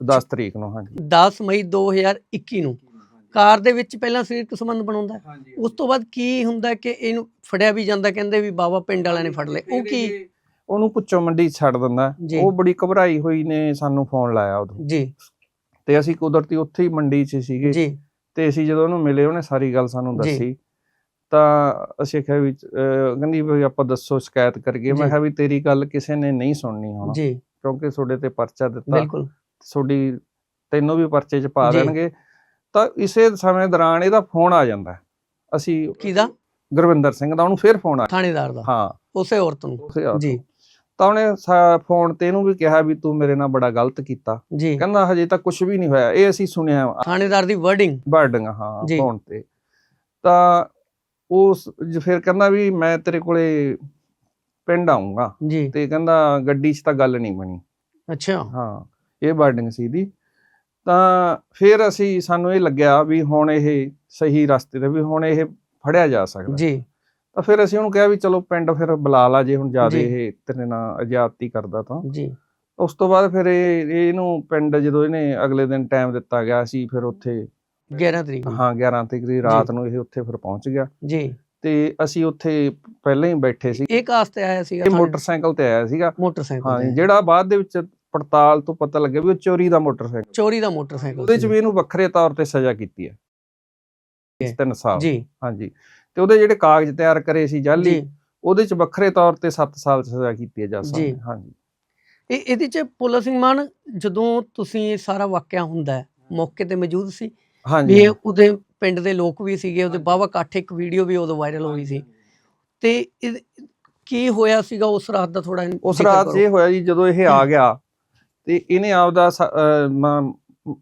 10 ਤਰੀਕ ਨੂੰ ਹਾਂਜੀ। 10 ਮਈ 2021 ਨੂੰ। ਕਾਰ ਦੇ ਵਿੱਚ ਪਹਿਲਾਂ ਸਰੀਰਕ ਸੰਬੰਧ ਬਣਾਉਂਦਾ। ਹੈ। ਉਸ ਤੋਂ ਬਾਅਦ ਕੀ ਹੁੰਦਾ ਕਿ ਇਹਨੂੰ ਫੜਿਆ ਵੀ ਜਾਂਦਾ ਕਹਿੰਦੇ ਵੀ ਬਾਬਾ ਪਿੰਡ ਵਾਲਿਆਂ ਨੇ ਫੜ ਲਏ। ਉਹ ਕੀ? ਉਹਨੂੰ ਪੁੱਛੋ ਮੰਡੀ ਛੱਡ ਦਿੰਦਾ। ਜੀ। ਉਹ ਬੜੀ ਘਬਰਾਈ ਹੋਈ ਨੇ ਸਾਨੂੰ ਫੋਨ ਲਾਇਆ ਉਦੋਂ। ਜੀ। ਤੇ ਅਸੀਂ ਕੁਦਰਤੀ ਉੱਥੇ ਹੀ ਮੰਡੀ 'ਚ ਸੀਗੇ। ਜੀ। ਤੇ ਅਸੀਂ ਜਦੋਂ ਉਹਨੂੰ ਮਿਲੇ ਉਹਨੇ ਸਾਰੀ ਗੱਲ ਸਾਨੂੰ ਜੀ। ਦੱਸੀ। ਤਾਂ ਅਸੀਂ ਕਿਹਾ ਵੀ ਅਹ ਕਹਿੰਦੀ ਵੀ ਆਪਾਂ ਦੱਸੋ ਸ਼ਿਕਾਇਤ ਕਰੀਏ। ਮੈਂ ਜੀ। ਕਿਹਾ ਵੀ ਤੇਰੀ ਗੱਲ ਕਿਸੇ ਨੇ ਨਹੀਂ ਸੁਣਨੀ ਹੁਣ। ਜੀ। ਕਿਉਂਕਿ ਤੁਹਾਡੇ ਤੇ ਪਰਚਾ ਦਿੱਤਾ। ਬਿਲਕੁਲ। ਤੁਹਾਡੀ ਤੈਨੂੰ ਵੀ ਪਰਚੇ 'ਚ ਪਾ ਜੀ। ਦੇਣਗੇ। ਤਾਂ ਇਸੇ ਸਮੇਂ ਦੌਰਾਨ ਇਹਦਾ ਫੋਨ ਆ ਜਾਂਦਾ। ਹੈ। ਅਸੀਂ ਕਿਹਦਾ? ਗੁਰਵਿੰਦਰ ਸਿੰਘ ਦਾ ਉਹਨੂੰ ਫਿਰ ਫੋਨ ਆ ਥਾਣੇਦਾਰ ਦਾ। ਹਾਂ। ਉਸੇ ਔਰਤ ਨੂੰ। ਉਸੇ ਆ- ਜੀ। ਤਾਂ ਉਹਨੇ ਫੋਨ ਤੇ ਇਹਨੂੰ ਵੀ ਕਿਹਾ ਵੀ ਤੂੰ ਮੇਰੇ ਨਾਲ ਬੜਾ ਗਲਤ ਕੀਤਾ। ਜੀ। ਕਹਿੰਦਾ ਹਜੇ ਤੱਕ ਕੁਝ ਵੀ ਨਹੀਂ ਹੋਇਆ। ਇਹ ਅਸੀਂ ਸੁਣਿਆ। ਥਾਣੇਦਾਰ ਦੀ ਵਰਡਿੰਗ ਬਰਡਿੰਗ ਹਾਂ ਜੀ। ਫੋਨ ਤੇ। ਤਾਂ ਉਸ ਫਿਰ ਕਹਿੰਦਾ ਵੀ ਮੈਂ ਤੇਰੇ ਕੋਲੇ ਪਿੰਡ ਆਉਂਗਾ ਜੀ। ਤੇ ਕਹਿੰਦਾ ਗੱਡੀ 'ਚ ਤਾਂ ਗੱਲ ਨਹੀਂ ਬਣੀ। ਅੱਛਾ। ਹਾਂ ਇਹ ਬਰਡਿੰਗ ਸੀ ਦੀ ਤਾਂ ਫਿਰ ਅਸੀਂ ਸਾਨੂੰ ਇਹ ਲੱਗਿਆ ਵੀ ਹੁਣ ਇਹ ਸਹੀ ਰਸਤੇ ਤੇ ਵੀ ਹੁਣ ਇਹ ਫੜਿਆ ਜਾ ਸਕਦਾ। ਜੀ। ਤਾਂ ਫਿਰ ਅਸੀਂ ਉਹਨੂੰ ਕਿਹਾ ਵੀ ਚਲੋ ਪਿੰਡ ਫਿਰ ਬੁਲਾ ਲਾ ਜੇ ਹੁਣ ਜ਼ਿਆਦਾ। ਇਹ ਤੇਰੇ ਨਾਲ ਅਜਾਤੀ ਕਰਦਾ ਤਾਂ। ਜੀ। ਉਸ ਤੋਂ ਬਾਅਦ ਫਿਰ ਇਹ ਇਹਨੂੰ ਪਿੰਡ ਜਦੋਂ ਇਹਨੇ ਅਗਲੇ ਦਿਨ ਟਾਈਮ ਦਿੱਤਾ ਗਿਆ ਸੀ ਫਿਰ ਉੱਥੇ 11 ਤਰੀਕ ਨੂੰ। ਹਾਂ 11 ਤਰੀਕ ਦੀ ਰਾਤ ਨੂੰ ਇਹ ਉੱਥੇ ਫਿਰ ਪਹੁੰਚ ਗਿਆ। ਜੀ। ਤੇ ਅਸੀਂ ਉੱਥੇ ਪਹਿਲਾਂ ਹੀ ਬੈਠੇ ਸੀ। ਇਹ ਕਾਸ ਤੇ ਆਇਆ ਸੀਗਾ ਇਹ ਤੁਹਾਡੇ? ਮੋਟਰਸਾਈਕਲ ਤੇ ਆਇਆ ਸੀਗਾ। ਮੋਟਰਸਾਈਕਲ ਹਾਂ ਤੇ ਜਿਹੜਾ ਬਾਅਦ ਦੇ ਵਿੱਚ ਪੜਤਾਲ ਤੋਂ ਪਤਾ ਲੱਗਿਆ ਵੀ ਉਹ ਚੋਰੀ ਦਾ ਮੋਟਰਸਾਈਕਲ। ਚੋਰੀ ਦਾ ਮੋਟਰਸਾਈਕਲ ਉਹਦੇ ਚ। ਵੀ ਇਹਨੂੰ ਵੱਖਰੇ ਤੌਰ ਤੇ ਸਜ਼ਾ ਕੀਤੀ ਹੈ। ਜੀ। 3 ਸਾਲ। ਜੀ। ਹਾਂਜੀ ਤੇ ਉਹਦੇ ਜਿਹੜੇ ਕਾਗਜ਼ ਤਿਆਰ ਕਰੇ ਸੀ ਜਾਲੀ ਜੀ। ਉਹਦੇ ਚ ਵੱਖਰੇ ਤੌਰ ਤੇ 7 ਸਾਲ ਸਜ਼ਾ ਕੀਤੀ ਹੈ ਜੱਜ ਸਾਹਿਬ ਜੀ। ਨੇ ਹਾਂਜੀ ਇਹ ਇਹਦੇ ਚ ਪੁੱਲਾ ਸਿੰਘ ਮਾਨ ਜਦੋਂ ਤੁਸੀਂ ਇਹ ਸਾਰਾ ਵਾਕਿਆ ਹੁੰਦਾ ਹੈ, ਮੌਕੇ ਤੇ ਮੌਜੂਦ ਸੀ ਵੀ ਹਾਂਜੀ। ਇਹ ਉਹਦੇ ਪਿੰਡ ਦੇ ਲੋਕ ਵੀ ਸੀਗੇ ਉਹਦੇ ਬਾਵਾ ਇਕੱਠ ਇੱਕ ਵੀਡੀਓ ਵੀ ਉਦੋਂ ਵਾਇਰਲ ਹੋਈ ਸੀ। ਤੇ ਇਹ ਕੀ ਹੋਇਆ ਸੀਗਾ ਉਸ ਰਾਤ ਦਾ ਥੋੜਾ ਉਸ ਰਾਤ ਇਹ ਹੋਇਆ ਜੀ ਜਦੋਂ ਇਹ ਆ ਗਿਆ ਤੇ ਇਹਨੇ ਆਪਦਾ ਸ- ਅਹ ਮ-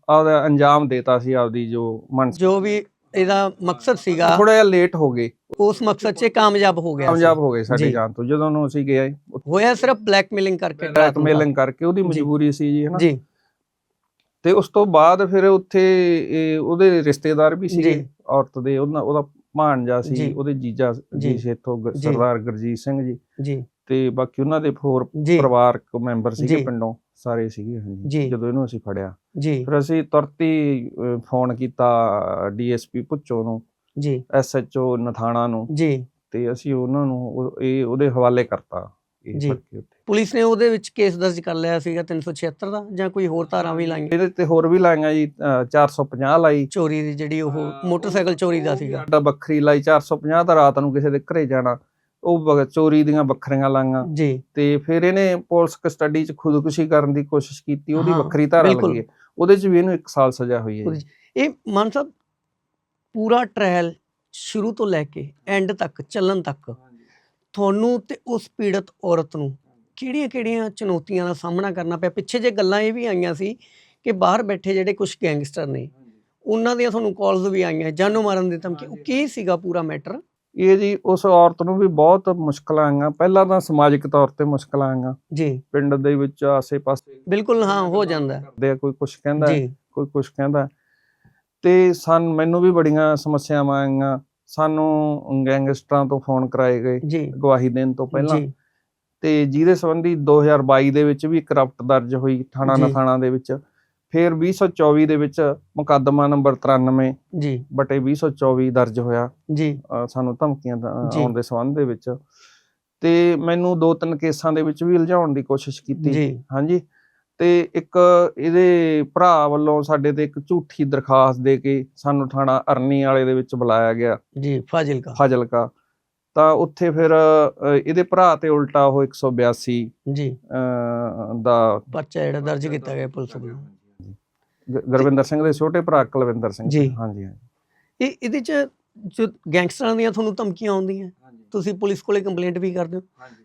ਆਪਦਾ ਅੰਜਾਮ ਦੇਤਾ ਸੀ ਆਪਦੀ ਜੋ ਮਨ ਜੋ ਵੀ ਇਹਦਾ ਮਕਸਦ ਸੀਗਾ। ਥੋੜਾ ਜਿਹਾ ਲੇਟ ਹੋ ਗਏ। ਉਸ ਮਕਸਦ 'ਚ ਇਹ ਕਾਮਯਾਬ ਹੋ ਗਿਆ ਸੀ। ਕਾਮਯਾਬ ਹੋ ਗਏ ਸਾਡੀ ਜੀ। ਜਾਨ ਤੋਂ ਜਦੋਂ ਨੂੰ ਅਸੀਂ ਗਏ ਹੋਇਆ ਸਿਰਫ ਬਲੈਕਮੇਲਿੰਗ ਕਰਕੇ ਬਲੈਕਮੇਲਿੰਗ ਕਰਕੇ ਉਹਦੀ ਮਜਬੂਰੀ ਸੀ ਜੀ ਹਨਾ? ਜੀ। ਤੇ ਉਸ ਤੋਂ ਬਾਅਦ ਫਿਰ ਉੱਥੇ ਉਹਦੇ ਰਿਸ਼ਤੇਦਾਰ ਵੀ ਸੀਗੇ। ਔਰਤ ਦੇ ਉਹਨਾਂ ਉਹਦਾ ਭਾਣਜਾ ਸੀ। ਉਹਦੇ ਜੀਜਾ ਜੀ। ਸੇਥੋਂ। ਸਰਦਾਰ ਗੁਰਜੀਤ ਸਿੰਘ ਜੀ ਜੀ ਤੇ ਬਾਕੀ ਉਹਨਾਂ ਦੇ ਹੋਰ ਪਰਿਵਾਰਕ ਮੈਂਬਰ ਸੀਗੇ। ਪਿੰਡੋਂ ਸਾਰੇ ਸੀਗੇ ਹਾਂਜੀ। ਜਦੋਂ ਇਹਨੂੰ ਅਸੀਂ ਫੜਿਆ ਜੀ ਫਿਰ ਅਸੀਂ ਤੁਰਤ ਫੋਨ ਕੀਤਾ ਡੀਐਸਪੀ ਪੁੱਚੋ ਨੂੰ ਜੀ ਐਸਐਚਓ ਨਥਾਣਾ ਨੂੰ ਜੀ ਤੇ ਅਸੀਂ ਉਹਨਾਂ ਨੂੰ ਇਹ ਉਹਦੇ ਹਵਾਲੇ ਕਰਤਾ ਇਹ ਜੀ। ਫੜ ਕੇ ਉੱਥੇ। ਪੁਲਿਸ ਨੇ ਉਹਦੇ ਵਿੱਚ ਕੇਸ ਦਰਜ ਕਰ ਲਿਆ ਸੀਗਾ 376 ਦਾ ਜਾਂ ਕੋਈ ਹੋਰ ਧਾਰਾ ਵੀ ਲਾਈਆਂ? ਇਹਦੇ ਤੇ ਹੋਰ ਵੀ ਲਾਈਆਂ ਜੀ ਅਹ, 450 ਲਾਈ। ਚੋਰੀ ਦੀ ਜਿਹੜੀ ਉਹ ਮੋਟਰਸਾਈਕਲ ਚੋਰੀ ਦਾ ਸੀਗਾ। ਸਾਡਾ ਵੱਖਰੀ ਲਾਈ 450 ਤਾਂ ਰਾਤ ਨੂੰ ਕਿਸੇ ਦੇ ਘਰੇ ਜਾਣਾ। ਉਹ ਚੋਰੀ ਦੀਆਂ ਵੱਖਰੀਆਂ ਲਾਈਆਂ। ਜੀ। ਤੇ ਫਿਰ ਇਹਨੇ ਪੁਲਿਸ ਕਸਟਡੀ 'ਚ ਖੁਦਕੁਸ਼ੀ ਕਰਨ ਦੀ ਕੋਸ਼ਿਸ਼ ਕੀਤੀ ਉਹਦੀ ਹਾਂ, ਵੱਖਰੀ ਧਾਰਾ ਬਿਲਕੁਲ। ਲੱਗੀ ਹੈ। ਉਹਦੇ 'ਚ ਵੀ ਇਹਨੂੰ 1 ਸਾਲ ਸਜ਼ਾ ਹੋਈ ਹੈ ਉਹਦੇ ਜੀ। ਇਹ ਮਾਨ ਸਾਹਿਬ ਪੂਰਾ ਟ੍ਰਾਇਲ ਸ਼ੁਰੂ ਤੋਂ ਲੈ ਕੇ ਐਂਡ ਤੱਕ ਚੱਲਣ ਤੱਕ ਤੁਹਾਨੂੰ ਤੇ ਉਸ ਪੀੜਤ ਔਰਤ ਨੂੰ ਕਿਹੜੀਆਂ-ਕਿਹੜੀਆਂ ਚੁਣੌਤੀਆਂ ਦਾ ਸਾਹਮਣਾ ਕਰਨਾ ਪਿਆ? ਪਿੱਛੇ ਜੇ ਗੱਲਾਂ ਇਹ ਵੀ ਆਈਆਂ ਸੀ ਕਿ ਬਾਹਰ ਬੈਠੇ ਜਿਹੜੇ ਕੁਝ ਗੈਂਗਸਟਰ ਨੇ ਉਹਨਾਂ ਦੀਆਂ ਤੁਹਾਨੂੰ ਕਾਲਸ ਵੀ ਆਈਆਂ ਜਾਨੋਂ ਮਾਰਨ ਦੀ ਧਮਕੀ ਉਹ ਕੀ ਸੀਗਾ ਪੂਰਾ ਮੈਟਰ ਇਹ ਜੀ ਉਸ ਔਰਤ ਨੂੰ ਵੀ ਬਹੁਤ ਮੁਸ਼ਕਲਾਂ ਆਈਆਂ। ਪਹਿਲਾਂ ਤਾਂ ਸਮਾਜਿਕ ਤੌਰ ਤੇ ਮੁਸ਼ਕਲਾਂ ਆਈਆਂ। ਜੀ। ਪਿੰਡ ਦੇ ਵਿੱਚ ਆਸੇ-ਪਾਸੇ ਬਿਲਕੁਲ ਹਾਂ ਹੋ ਜਾਂਦਾ। ਆ ਕੋਈ ਕੁਝ ਕਹਿੰਦਾ ਕੋਈ ਕੁਝ ਕਹਿੰਦਾ। ਤੇ ਸਨ ਮੈਨੂੰ ਵੀ ਬੜੀਆਂ ਸਮੱਸਿਆਵਾਂ ਆਈਆਂ। ਸਾਨੂੰ ਗੈਂਗਸਟਰਾਂ ਤੋਂ ਫੋਨ ਕਰਾਏ ਗਏ ਗਵਾਹੀ ਦੇਣ ਤੋਂ ਪਹਿਲਾਂ। ਤੇ ਜਿਹਦੇ ਸੰਬੰਧੀ 2022 ਦੇ ਵਿੱਚ ਵੀ ਇੱਕ ਰਪਟ ਦਰਜ ਹੋਈ ਥਾਣਾ। ਨਥਾਣਾ ਦੇ ਵਿੱਚ। ਫਿਰ 2024 ਦੇ ਵਿੱਚ ਮੁਕੱਦਮਾ ਨੰਬਰ 93 ਜੀ। ਬਟੇ 2024 ਦਰਜ ਹੋਇਆ ਜੀ। ਸਾਨੂੰ ਧਮਕੀਆਂ। ਆਉਣ ਦੇ ਸੰਬੰਧ ਦੇ ਵਿੱਚ। ਤੇ ਮੈਨੂੰ ਦੋ ਤਿੰਨ ਕੇਸਾਂ ਦੇ ਵਿੱਚ ਵੀ ਉਲਝਾਉਣ ਦੀ ਕੋਸ਼ਿਸ਼ ਕੀਤੀ। ਹਾਂਜੀ। ਤੇ ਇੱਕ ਇਹਦੇ ਭਰਾ ਵੱਲੋਂ ਸਾਡੇ ਤੇ ਇੱਕ ਝੂਠੀ ਦਰਖਾਸਤ ਦੇ ਕੇ ਸਾਨੂੰ ਥਾਣਾ ਅਰਨੀ ਵਾਲੇ ਦੇ ਵਿੱਚ ਬੁਲਾਇਆ ਗਿਆ। ਜੀ ਫਾਜ਼ਿਲਕਾ। ਫਾਜ਼ਿਲਕਾ। ਤਾਂ ਉੱਥੇ ਫਿਰ ਇਹਦੇ ਭਰਾ ਤੇ ਉਲਟਾ ਉਹ 182 ਜੀ। ਦਾ ਪਰਚਾ ਜਿਹੜਾ ਦਰਜ ਕੀਤਾ ਗਿਆ ਪੁਲਿਸ ਵੱਲੋਂ। ਗੁਰਵਿੰਦਰ ਸਿੰਘ ਦੇ ਛੋਟੇ ਭਰਾ ਕੁਲਵਿੰਦਰ ਸਿੰਘ ਜੀ। ਹਾਂਜੀ ਹਾਂਜੀ। ਇਹ ਇਹਦੇ ਚ ਜੋ ਗੈਂਗਸਟਰਾਂ ਦੀਆਂ ਤੁਹਾਨੂੰ ਧਮਕੀਆਂ ਆਉਂਦੀਆਂ? ਤੁਸੀਂ ਪੁਲਿਸ ਕੋਲੇ ਕੰਪਲੇਂਟ ਵੀ ਕਰਦੇ ਹੋ।